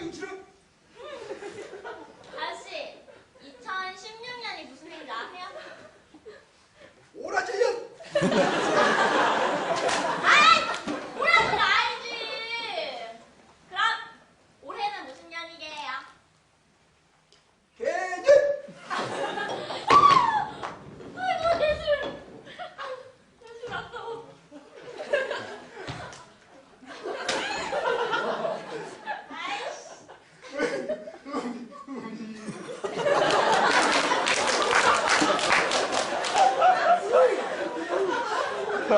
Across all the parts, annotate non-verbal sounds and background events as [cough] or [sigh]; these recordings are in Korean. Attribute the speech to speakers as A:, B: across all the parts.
A: going through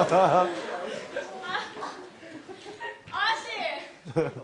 A: [laughs] 아씨. [laughs]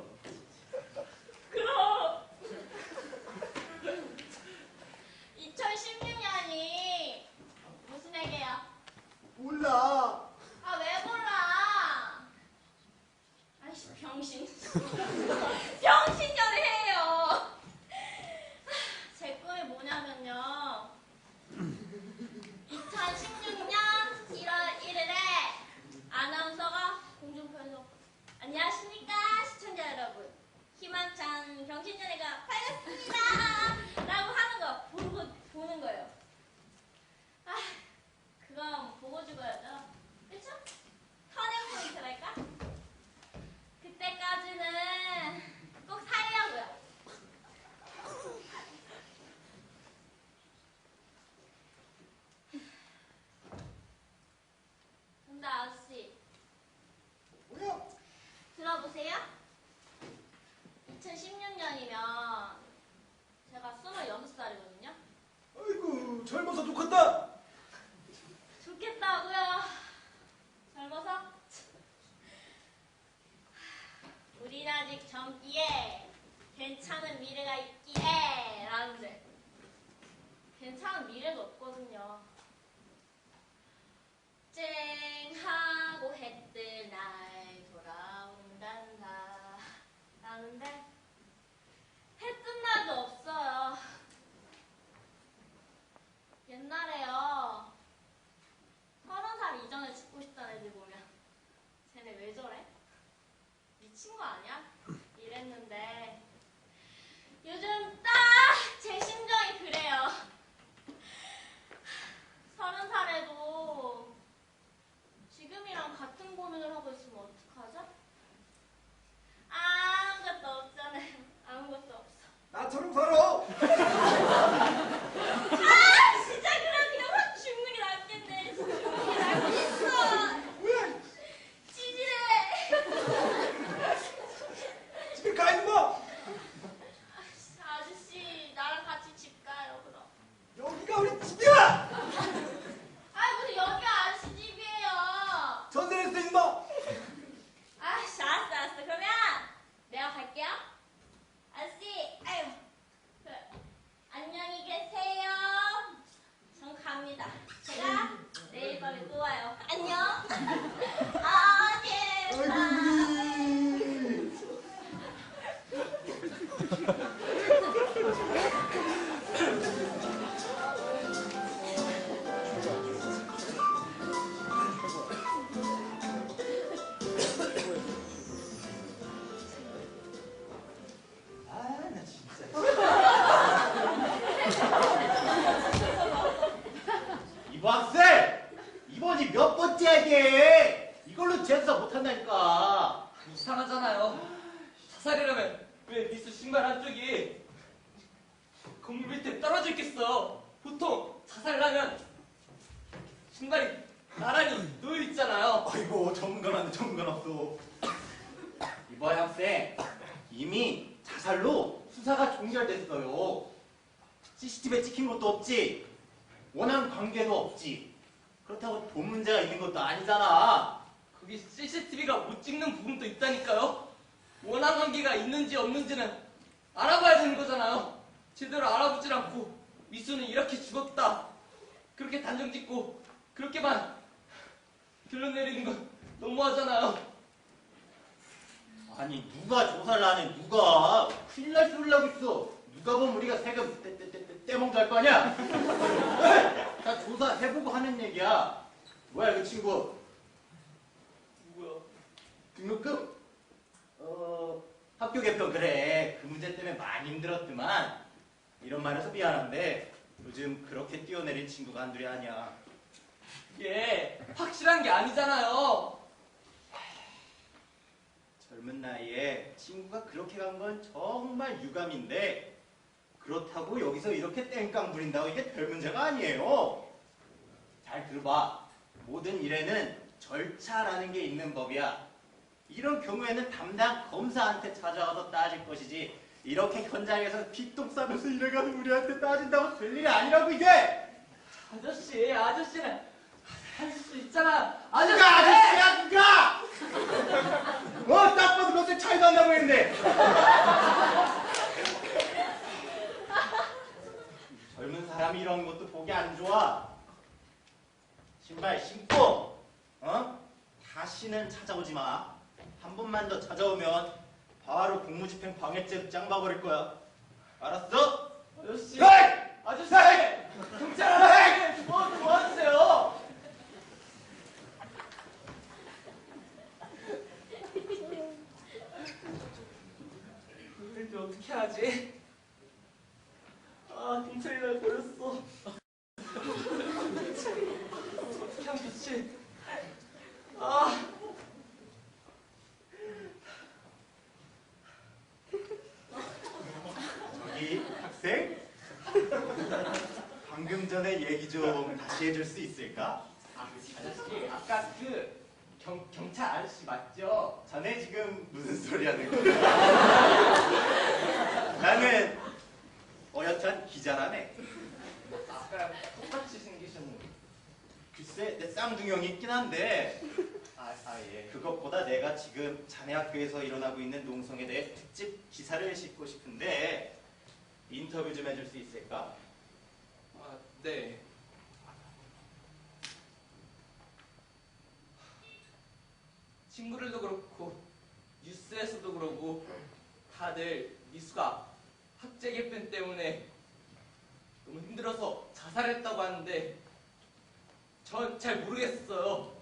B: 임마!
A: 아씨, 알았어, 알았어. 그러면 내가 갈게요. 아저씨, 아유. 그, 안녕히 계세요. 전 갑니다. 제가 내일 밤에 또 와요. 안녕. [laughs] 아,
B: 대박.
C: 고발됐어요. CCTV에 찍힌 것도 없지. 원한 관계도 없지. 그렇다고 돈 문제가 있는 것도 아니잖아.
D: 거기 CCTV가 못 찍는 부분도 있다니까요. 원한 관계가 있는지 없는지는 알아봐야 되는 거잖아요. 제대로 알아보질 않고 미수는 이렇게 죽었다. 그렇게 단정 짓고 그렇게만 결론 내리는 건 너무하잖아요.
C: 아니 누가 조사를 안 해 누가 큰일 날 소리를 하고 있어. 누가 보면 우리가 세금 떼- 떼- 떼- 떼- 떼먹자 할거 아니야? 다 조사해보고 하는 얘기야. 뭐야 그 친구?
D: 누구야?
C: 등록금? 어 학교 개편 그래 그 문제 때문에 많이 힘들었더만 이런 말해서 미안한데 요즘 그렇게 뛰어내린 친구가 한둘이 아니야
D: 이게 확실한 게 아니잖아요.
C: 젊은 나이에 친구가 그렇게 간 건 정말 유감인데 그렇다고 여기서 이렇게 땡깡 부린다고 이게 별 문제가 아니에요. 잘 들어봐. 모든 일에는 절차라는 게 있는 법이야. 이런 경우에는 담당 검사한테 찾아와서 따질 것이지 이렇게 현장에서 핏똥 싸면서 이래가지고 우리한테 따진다고 될 일이 아니라고 이게!
D: 아저씨, 아저씨는 할 수 있잖아. 아저씨!
C: 누가 아저씨야 누가! 어? 딱 봐도 몇살 차이도 안 나고 있는데 젊은 사람이 이런 것도 보기 안 좋아 신발 신고 어? 다시는 찾아오지 마 한 번만 더 찾아오면 바로 공무집행 방해죄 짱 봐버릴 거야 알았어?
D: 아저씨!
C: 에이!
D: 아저씨! 경찰 아저씨! 뭐 도와주세요! 이제 어떻게 하지? 아, 경찰이 날 버렸어. 어떻게 하면 좋지? 아,
C: 저기 학생 전에 얘기 좀 다시 해줄 수 있을까?
D: 아저씨, 아까 그 경, 경찰 아저씨 맞죠?
C: 자네 지금 무슨 소리 하는 거야? [laughs] 나는 어엿한 기자라네.
D: 아까 똑같이 생기셨는데.
C: 글쎄 내 쌍둥이 형이 있긴 한데
D: 아, 아 예.
C: 그것보다 내가 지금 자네 학교에서 일어나고 있는 농성에 대해 특집 기사를 싣고 싶은데 인터뷰 좀 해줄 수 있을까?
D: 아, 네. 친구들도 그렇고 뉴스에서도 그러고 다들 미수가 학제 개편 때문에 너무 힘들어서 자살했다고 하는데 전 잘 모르겠어요.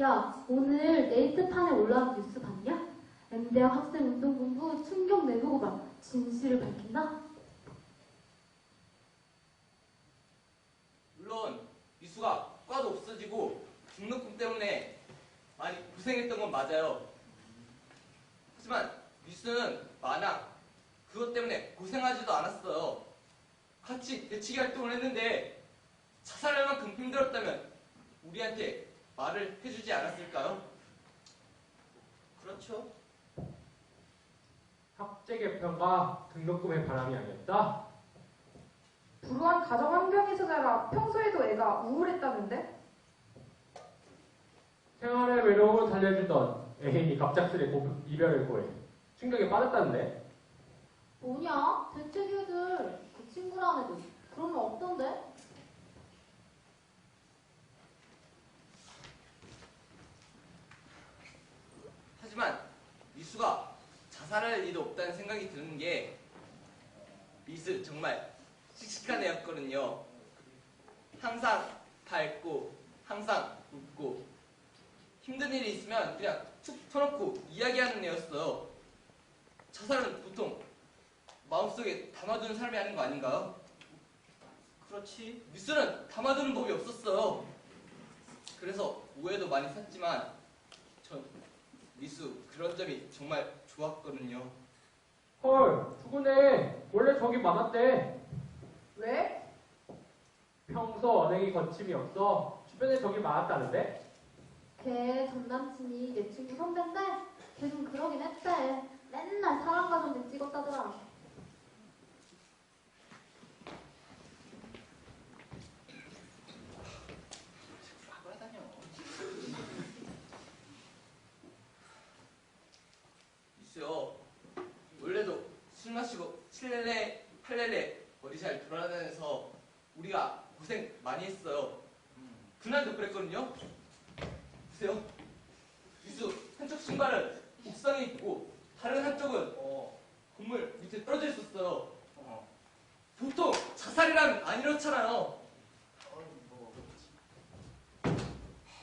E: 야, 오늘 네이트판에 올라온 뉴스 봤냐? M대학 학생 운동본부 충격 내부고발 진실을 밝힌다?
D: 물론 미수가 과도 없어지고 등록금 때문에 많이 고생했던 건 맞아요. 하지만 미수는 마냥 그것 때문에 고생하지도 않았어요. 같이 대치기 활동을 했는데 자살할 만큼 힘들었다면 우리한테 말을 해주지 않았을까요?
C: 그렇죠.
F: 학제 개편과 등록금의 바람이 아니었다.
G: 불우한 가정 환경에서 자라 평소에도 애가 우울했다는데?
F: 생활의 외로움을 달래주던 애인이 갑작스레 고- 이별을 고해 충격에 빠졌다는데.
E: 뭐냐? 대체기들 그 친구라는 애들 그런 거 없던데?
D: 하지만 미수가 자살할 리도 없다는 생각이 드는 게 미수 정말 씩씩한 애였거든요. 항상 밝고 항상 웃고 일이 있으면 그냥 툭 터놓고 이야기하는 애였어요. 자살은 보통 마음속에 담아두는 사람이 하는 거 아닌가요?
C: 그렇지.
D: 미수는 담아두는 법이 없었어요. 그래서 오해도 많이 샀지만 전 미수 그런 점이 정말 좋았거든요.
F: 헐, 죽은 애 원래 적이 많았대.
G: 왜?
F: 평소 언행이 거침이 없어 주변에 적이 많았다는데.
E: 걔 전남친이 내 친구 선배인데 걔좀 그러긴 했대. 맨날 사랑과 전쟁 찍었다더라.
C: 아그라다녀.
D: 미수요. 원래도 술 마시고 칠레레 팔레레 어디 잘 돌아다녀서 우리가 고생 많이 했어요. 그날도 그랬거든요. 보세요. 미수 한쪽 신발은 옥상에 있고 다른 한쪽은 어, 건물 밑에 떨어져 있었어요.
C: 어,
D: 보통 자살이란 안 이렇잖아요.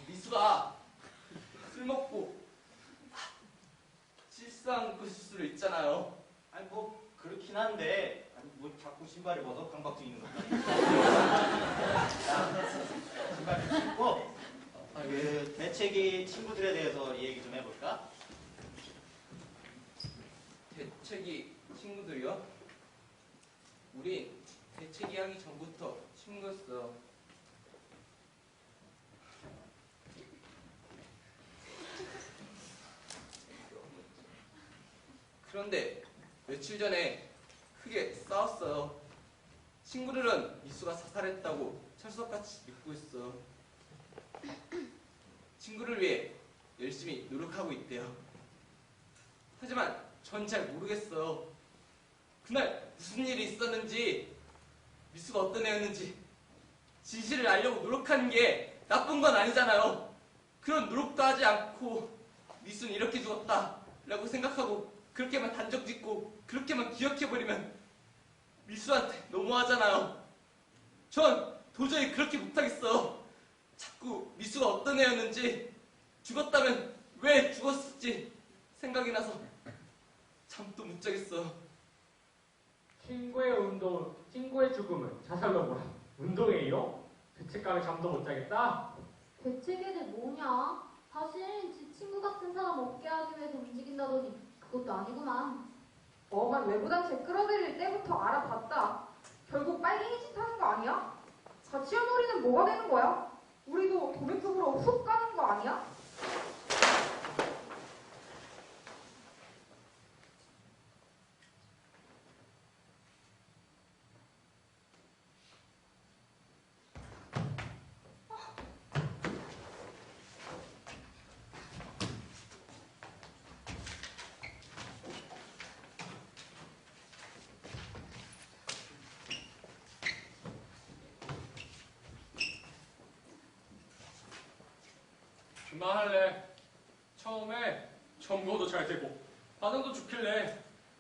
D: 미수가 술 먹고 실수한 것일 수도 있잖아요.
C: 아니 뭐 그렇긴 한데 아니 뭐 자꾸 신발을 벗어 강박증 있는 것도 아니고 신발 좀 신고 그 대책이 친구들에 대해서 얘기 좀 해볼까?
D: 대책이 친구들이요? 우리 대책이 하기 전부터 친구였어요. 그런데 며칠 전에 크게 싸웠어요. 친구들은 미수가 자살했다고 철석같이 믿고 있어. 친구를 위해 열심히 노력하고 있대요. 하지만 전 잘 모르겠어요. 그날 무슨 일이 있었는지, 미수가 어떤 애였는지, 진실을 알려고 노력하는 게 나쁜 건 아니잖아요. 그런 노력도 하지 않고, 미수는 이렇게 죽었다. 라고 생각하고, 그렇게만 단정 짓고, 그렇게만 기억해버리면, 미수한테 너무하잖아요. 전 도저히 그렇게 못하겠어요. 자꾸 미수가 어떤 애였는지, 죽었다면 왜 죽었을지 생각이 나서 잠도 못 자겠어요.
F: 친구의 운동, 친구의 죽음은 자살로 보라. 운동에 이어? 죄책감에 잠도 못 자겠다?
E: 대책에는 뭐냐? 사실 지 친구 같은 사람 없게 하기 위해서 움직인다더니 그것도 아니구만.
G: 엄한 외부 단체 끌어들일 때부터 알아봤다. 결국 빨갱이 짓 하는 거 아니야? 자치현 우리는 뭐가 되는 거야? 우리도 도매 쪽으로 훅 가는 거 아니야?
F: 그만할래. 처음에 점거도 잘 되고 반응도 좋길래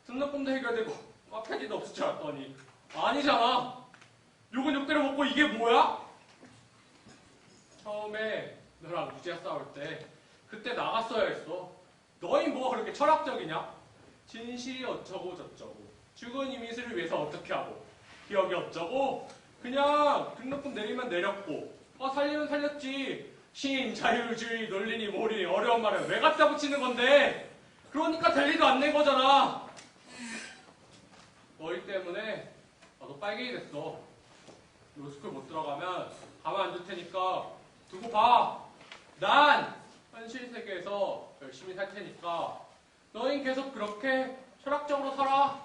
F: 등록금도 해결되고 꽉패기도 없을 줄 알았더니 아니잖아. 욕은 욕대로 먹고 이게 뭐야? 처음에 너랑 유지야 싸울 때 그때 나갔어야 했어. 너희 뭐가 그렇게 철학적이냐? 진실이 어쩌고 저쩌고 죽은 이미수를 위해서 어떻게 하고 기억이 어쩌고 그냥 등록금 내리면 내렸고 아 살리면 살렸지 신, 자유주의, 논리니 뭐리니 어려운 말을 왜 갖다 붙이는 건데? 그러니까 될 리도 안 낸 거잖아. 너희 때문에 나도 빨갱이 됐어. 로스쿨 못 들어가면 가만 안 둘 테니까 두고 봐난 현실 세계에서 열심히 살 테니까 너희 계속 그렇게 철학적으로 살아